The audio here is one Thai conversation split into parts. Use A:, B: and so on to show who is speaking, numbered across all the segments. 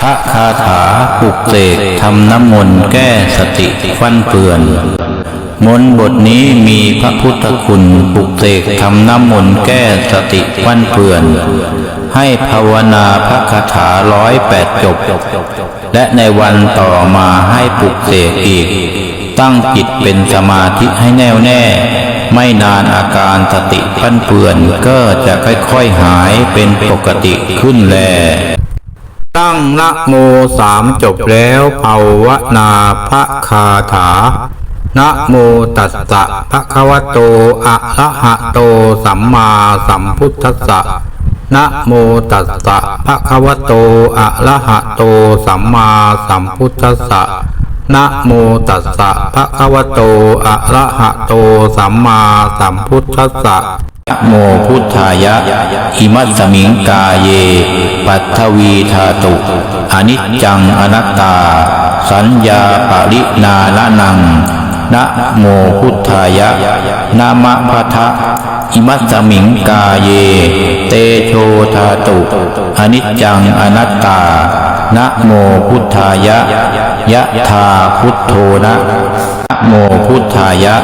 A: พระคาถาปลุกเสกทำน้ำมนต์แก้สติฟันเปือน มนต์บทนี้มีพระพุทธคุณปลุกเสกทำน้ำมนต์แก้สติฟันเปือน ให้ภาวนาพระคาถาร้อยแปดจบ และในวันต่อมาให้ปลุกเสกอีก ตั้งจิตเป็นสมาธิให้แน่วแน่ ไม่นานอาการสติฟันเปือนก็จะค่อยๆหายเป็นปกติขึ้นแล ตั้งนะโมสามจบแล้วภาวนาพระคาถานะโมตัสสะภะคะวะโต อะระหะโต สัมมาสัมพุทธัสสะนะโมตัสสะภะคะวะโต อะระหะโต สัมมาสัมพุทธัสสะนะโมตัสสะภะคะวะโต อะระหะโต สัมมาสัมพุทธัสสะ นะโมพุทธายะ อิมัสสมิงกาเย ปัทวีธาตุ อนิจจังอนัตตา สัญญาปรินาละนัง นะโมพุทธายะ นามะพะทะอิมัสสมิงกาเย เตโชธาตุ อนิจจังอนัตตา นะโมพุทธายะ ยะธาพุทโธนะโมพุทธายะ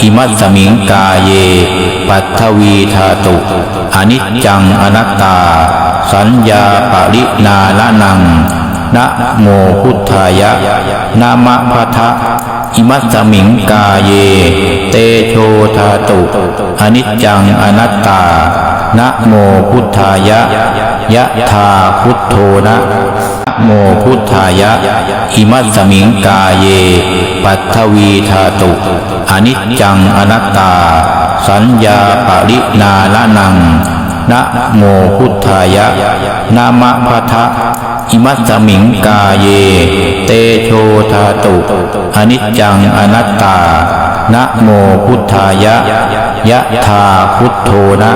A: อิมัสสมิงกาเย ปัทวีธาตุ อนิจจังอนัตตา สัญญาปรินาละนัง นะโมพุทธายะ นามะพะทะอิมัสสมิงกาเย เตโชธาตุ อนิจจังอนัตตา นะโมพุทธายะ ยะธาพุทโธนะโมพุทธายะ อิมัสมิงกาเย ปัทวีธาตุ อนิจจังอนัตตา สัญญาปรินาละนัง นะโมพุทธายะ นามะพะทะอิมัสสมิงกาเย เตโชธาตุ อนิจจังอนัตตา นะโมพุทธายะ ยะธาพุทโธนะ